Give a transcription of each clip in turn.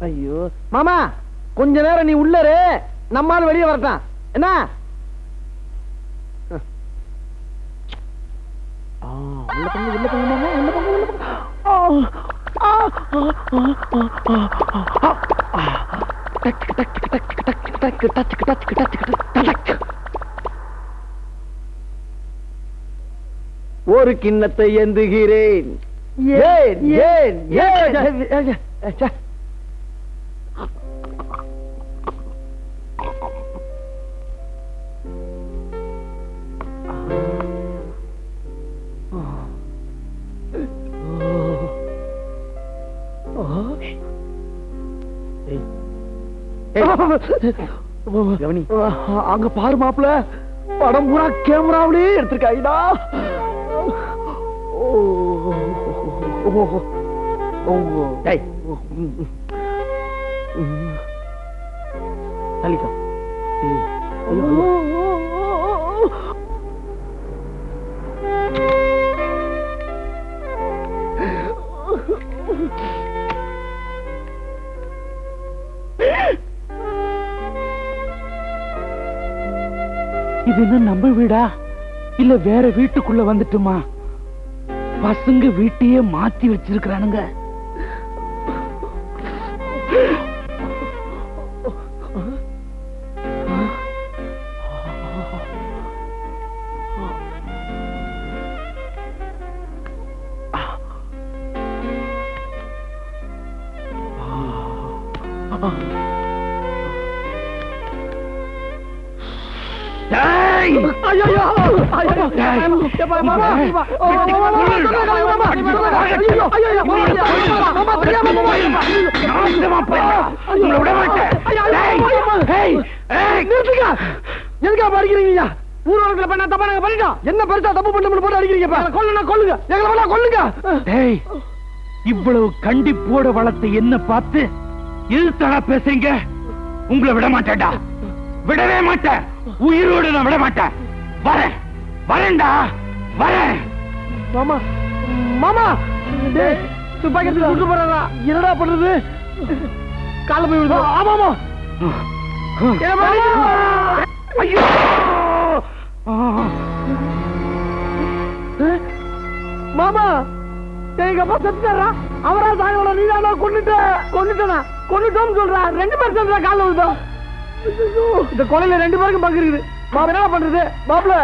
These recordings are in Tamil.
ஐயோ மாமா கொஞ்ச நேரம் நீ உள்ள நம்மால் வெளியே வரட்டான் என்ன ஒரு கிண்ணத்தை எந்துகிறேன் ஏன் ஏன் ஏன் கவனி அங்க பாரு மாப்பிள படம் பூரா கேமராவிலே எடுத்திருக்காயிடா ஓ. ஓ. ஓ. தள்ளிக்கோ. இது என்ன நம்ம வீடா? இல்ல வேற வீட்டுக்குள்ள வந்துட்டுமா? பசங்க வீட்டையே மாத்தி வச்சிருக்கிறானுங்க. Oh. எதுக்கா படிக்கிறீங்க பண்ண தப்பா நாங்க பண்ணிட்டோம் என்ன பெருசா தப்பு பண்ண போட்டு அடிக்கிறீங்க கொல்லுங்க எங்களை கொல்லுங்க டேய் இவ்வளவு கண்டிப்போட வளர்த்த என்ன பார்த்து எதிர்த்தடா பேசுறீங்க? உங்களை விட மாட்டேன்டா. விடவே மாட்டேன். உயிரோடு நான் விட மாட்டேன் வரேன். வரேன்டா. வரேன். மாமா மாமா! டேய் துப்பாக்கி எடுத்து சுட்டு என்னடா பண்றது? கால போய் விழுது ஆமாமா ஐயோ! மாமா! எங்க அப்பா செத்துட்டாரா? அவரா சாயோட நீ தானா கொண்டுட்ட கொண்டுட்டனா கொண்டுட்டோம்னு சொல்றா. ரெண்டு பேர் சேர்ந்தா கால விழுதா இந்த கொலையில ரெண்டு பேருக்கும் பங்கு இருக்குது. மாமா என்ன பண்றது? மாப்பிள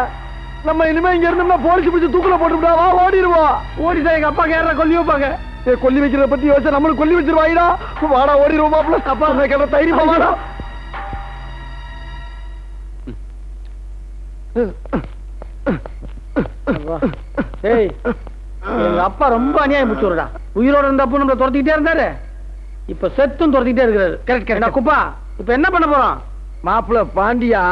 நம்ம இனிமே இங்க இருந்தோம்னா போலீஸ் பிடிச்சு தூக்குல போட்டுவிட்டா வா ஓடிடுவோம் ஓடிட்டா எங்க அப்பா கேற கொல்லி வைப்பாங்க. ஏ கொல்லி வைக்கிறத பத்தி யோசிச்சா நம்மளும் கொல்லி வச்சிருவாயிடா. வாடா ஓடிடுவோம் மாப்பிள அப்பா கேட்ட தைரியமா வாடா. ஏய் எங்க அப்பா ரொம்ப அநியாயம் பிடிச்சுடா உயிரோட இருந்தப்போ நம்மள துரத்திக்கிட்டே இருந்தாரு. இப்ப செத்தும் துரத்திக்கிட்டே இருக்கிறாரு. கரெக்ட் கரெக்ட் குப்பா இப்ப என்ன பண்ண போறோம்? மாப்பிள்ள பாண்டியா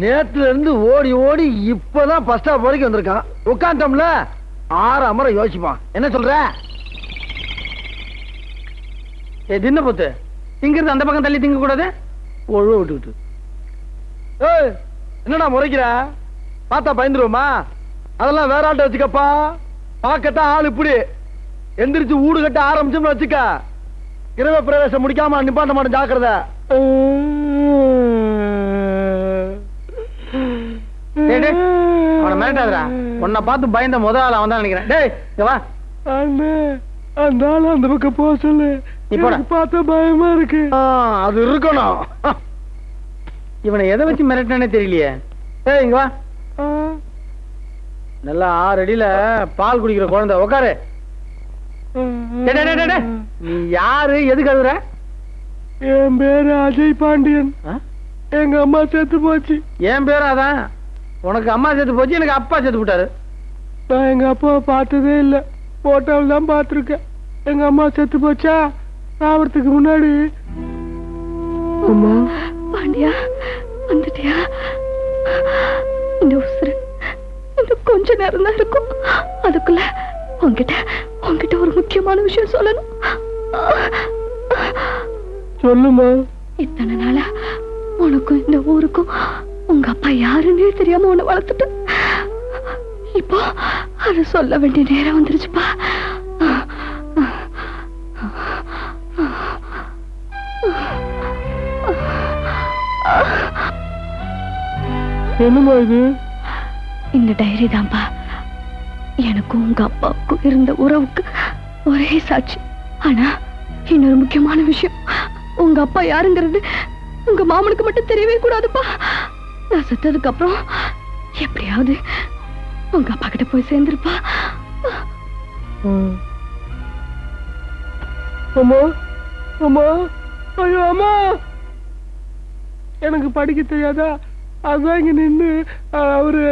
நேத்துல இருந்து ஓடி ஓடி இப்பதான் பஸ் ஸ்டாப் வரைக்கும் வந்திருக்கான். உட்காந்துட்டோம்ல ஆறு அமரம் யோசிப்பான். என்ன சொல்ற? ஏ தின்ன போத்து. இங்க இருந்து அந்த பக்கம் தள்ளி திங்க கூடாது ஒழுவ விட்டுக்கிட்டு. ஏய் என்னடா முறைக்கிற? பார்த்தா பயந்துருவோமா? அதெல்லாம் வேற ஆட்ட வச்சுக்கப்பா. பார்க்கத்தான் ஆள் இப்படி. எந்திரிச்சு ஊடு கட்ட ஆரம்பிச்சோம்னு வச்சுக்க. கிரக பிரவேசம் முடிக்காம நிப்பாட்ட மாட்டேன் ஜாக்கிரத. அவனை உன்னை பார்த்து பயந்த முதல் ஆள் அவன் தான் நினைக்கிறேன். டேய் இங்க வா. அந்த ஆள் அந்த பக்கம் போக சொல்லு. பார்த்தா பயமா இருக்கு. அது இருக்கணும். இவனை எதை வச்சு மிரட்டினே தெரியலையே. ஏய் இங்க வா. நல்லா ஆறு அடியில பால் குடிக்கிற குழந்தை. உட்காரு. நீ யாரு? எதுக்கு அழுகுற? என் பேரு அஜய் பாண்டியன்? எங்க அம்மா செத்து போச்சு. என் பேரும் அதான்? உனக்கு அம்மா செத்து போச்சு எனக்கு அப்பா செத்து போட்டாரு நான் எங்க அப்பாவை பார்த்ததே இல்ல. போட்டோவில் தான் பார்த்துருக்கேன். எங்க அம்மா செத்து போச்சா? சாவறதுக்கு முன்னாடி. அம்மா. பாண்டியா வந்துட்டியா? இந்த உசுறு இன்னும் கொஞ்ச நேரம் தான் இருக்கும். அதுக்குள்ள ஒரு முக்கியமான விஷயம் சொல்லணும். சொல்லுமா. இத்தனை நாளா உனக்கும் இந்த ஊருக்கும் உங்க அப்பா யாருன்னே தெரியாம உன்னை வளர்த்துட்டு இப்போ அதை சொல்ல வேண்டிய நேரம் வந்துருச்சுப்பா. என்னமா இது? இந்த டைரி தான்ப்பா. எனக்கும் உங்க அப்பாவுக்கும் இருந்த உறவுக்கு ஒரே சாட்சி. ஆனா இன்னொரு முக்கியமான விஷயம். உங்க அப்பா யாருங்கிறது உங்க மாமனுக்கு மட்டும் தெரியவே கூடாதுப்பா. நான் செத்ததுக்கு அப்புறம் எப்படியாவது உங்க அப்பா கிட்ட போய் சேர்ந்துருப்பா. அம்மா அம்மா ஐயோ அம்மா. எனக்கு படிக்க தெரியாதா? அதான் இங்க நின்று அவரு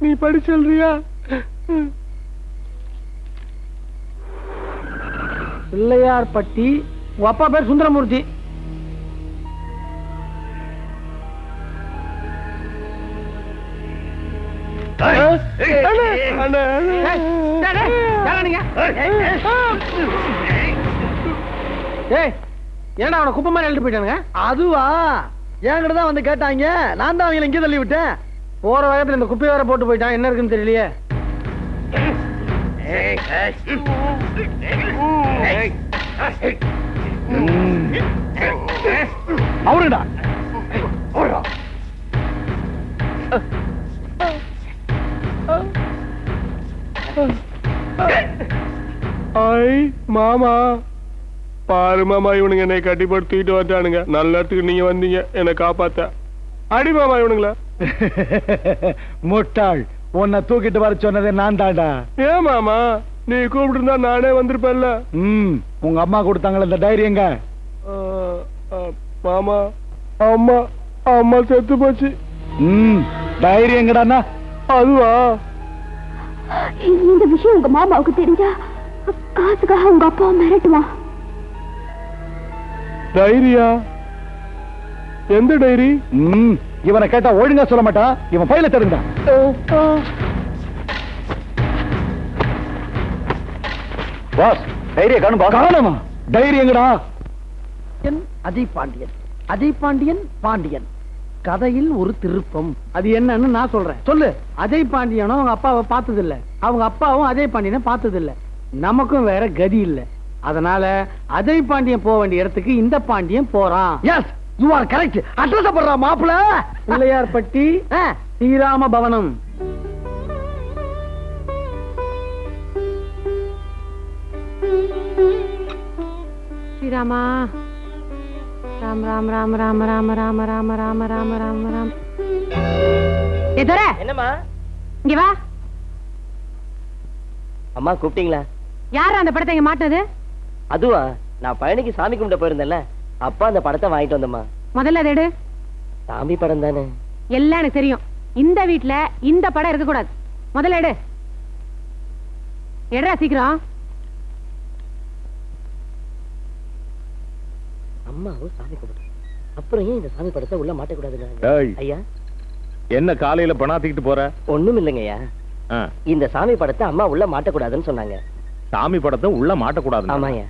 நீ படிச்சல்றியா சொல்றியா பிள்ளையார் பட்டி உங்க அப்பா பேர் சுந்தரமூர்த்தி. ஏய் ஏன்டா அவனை குப்பை மாதிரி எழுதி போயிட்டானுங்க? அதுவா? என்கிட்ட தான் வந்து கேட்டாங்க. நான் தான் அவங்களை இங்கே தள்ளி விட்டேன் போற வேகத்துல இந்த குப்பையை வேற போட்டு போயிட்டான். என்ன இருக்குன்னு தெரியலையே. அவருடா. மாமா. பாரு மாமா இவனுங்க என்னை கட்டிப்படுத்திட்டு வந்தானுங்க நல்ல இடத்துக்கு நீங்க வந்தீங்க. என்னை காப்பாத்த. அடி மாமா இவனுங்களா. முட்டாள். உன்னை தூக்கிட்டு வர சொன்னதே நான் தான்டா ஏன் மாமா? நீ கூப்பிட்டு இருந்தா நானே வந்திருப்பேன்ல. ம் உங்க அம்மா கொடுத்தாங்களே இந்த டைரி எங்க? மாமா அம்மா அம்மா செத்து போச்சு. ம் டைரி எங்கடாண்ணா? அதுவா? இந்த விஷயம் உங்க மாமாவுக்கு தெரிஞ்சா காசுக்காக உங்க அப்பா மிரட்டுவான். டைரியா? எந்த டைரி? ம் இவனை கேட்டா ஒழுங்கா சொல்ல மாட்டான் இவன் பையில தெரிந்தா பாஸ் டைரிய காணும் காணுமா? டைரி எங்கடா? அஜய் பாண்டியன் அஜய் பாண்டியன். பாண்டியன் கதையில் ஒரு திருப்பம். அது என்னன்னு நான் சொல்றேன். சொல்லு. அஜய் பாண்டியனும் அவங்க அப்பாவை பார்த்தது இல்ல அவங்க அப்பாவும் அஜய் பாண்டியனை பார்த்தது இல்ல நமக்கும் வேற கதி இல்ல. அதனால அஜய் பாண்டியன் போக வேண்டிய இடத்துக்கு இந்த பாண்டியன் போறான். Yes you are correct address பண்றா மாப்பிள பிள்ளையார்பட்டி ஸ்ரீராம பவனம் ஸ்ரீராமா ராம் ராம் ராம் ராம ராம ராம ராம ராம ராம ராம ராம் ஏ துரை, என்னம்மா இங்க வா அம்மா கூப்பிட்டீங்களா யார் அந்த படத்தை இங்க மாட்டினது அதுவா நான் பழனிக்கு சாமி கும்பிட போயிருந்தேன்ல அப்பா அந்த படத்தை வாங்கிட்டு வந்தம்மா. முதல்ல அதை எடு. சாமி படம் தானே? எல்லாம் எனக்கு தெரியும். இந்த வீட்ல இந்த படம் இருக்க கூடாது முதல்ல எடு. எடுறா சீக்கிரம். அம்மாவும் சாமி கும்பிட்டு அப்புறம் ஏன் இந்த சாமி படத்தை உள்ள மாட்டக்கூடாதுங்க டேய். ஐயா. என்ன காலையில பணாத்திக்கிட்டு போற? ஒண்ணும் இல்லைங்கய்யா ஆ, இந்த சாமி படத்தை அம்மா உள்ள மாட்டக்கூடாதுன்னு சொன்னாங்க. சாமி படத்தை உள்ள மாட்டக்கூடாது ஆமாய்யா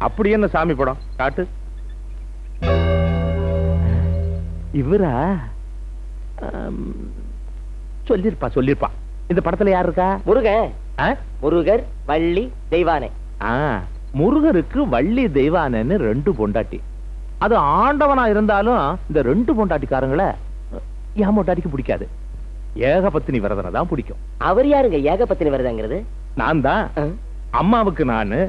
அப்படி என்ன சாமி படம்? காட்டு. இவரா? சொல்லிருப்பா சொல்லிருப்பா. இந்த படத்துல யார் இருக்கா முருகன்? முருகர் வள்ளி தெய்வானை. முருகருக்கு வள்ளி தெய்வானன்னு ரெண்டு பொண்டாட்டி. அது ஆண்டவனா இருந்தாலும் இந்த ரெண்டு பொண்டாட்டிக்காரங்களை என் பொண்டாட்டிக்கு பிடிக்காது. ஏகபத்தினி விரதனை தான் பிடிக்கும். அவர் யாருங்க? ஏகபத்தினி வருதாங்கிறது? நான் தான். அம்மாவுக்கு நானு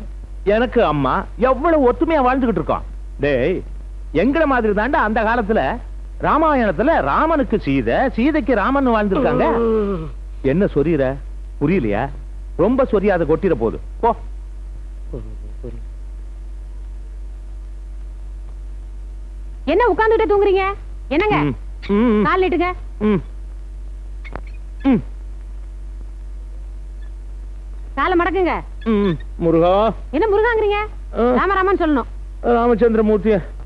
எனக்கு அம்மா எவ்வளவு ஒத்துமையா வாழ்ந்துகிட்டு இருக்கோம். டேய் எங்கள மாதிரி தாண்டா அந்த காலத்துல ராமாயணத்துல ராமனுக்கு சீதை சீதைக்கு ராமன் வாழ்ந்திருக்காங்க. என்ன சொரியற? புரியலையா? ரொம்ப சொரியாத கொட்டிட போகுது. போ. என்ன உட்கார்ந்துட்டு தூங்குறீங்க? என்னங்க? கால் நீட்டுங்க. காலை மடக்குங்க. முருகா. என்ன முருகாங்கிறீங்க. ராமராமன் சொல்லணும். ராமச்சந்திரமூர்த்திய. செக்கச்சி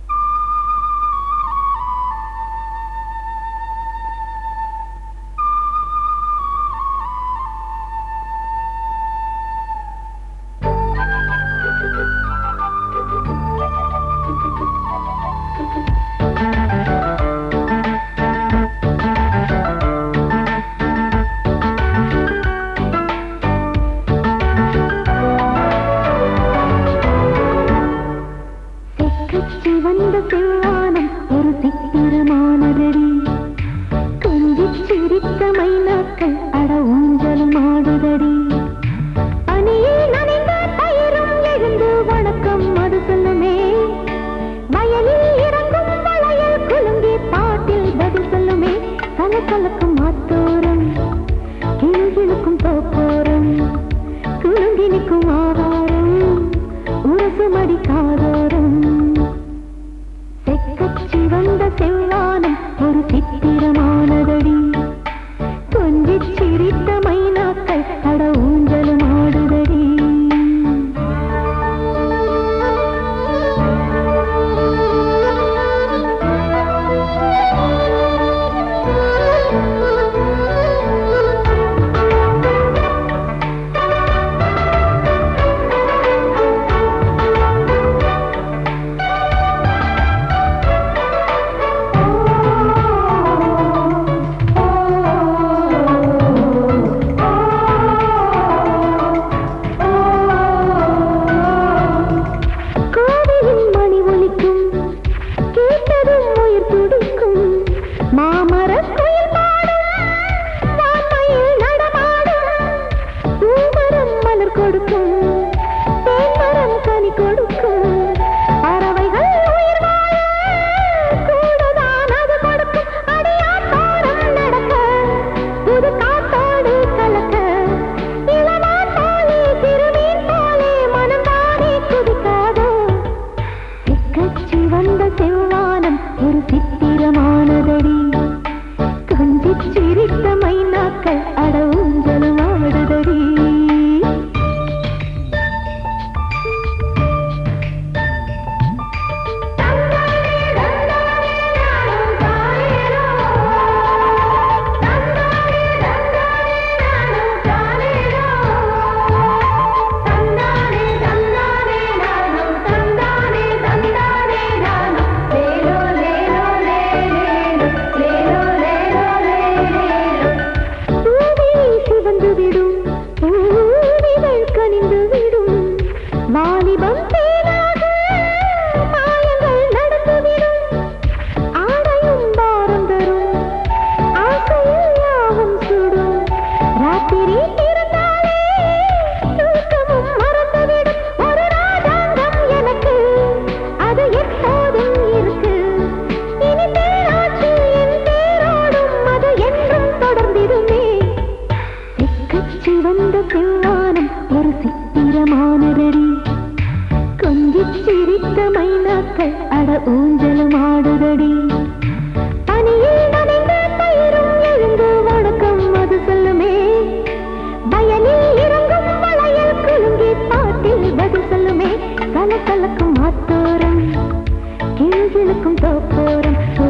தோப்போரம் ஓ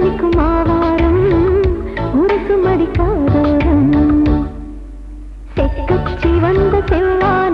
நிற்கும் ஆவாரம். உரசும் அடிக்காதோரம் செக்கச்சி வந்த செவ்வாய்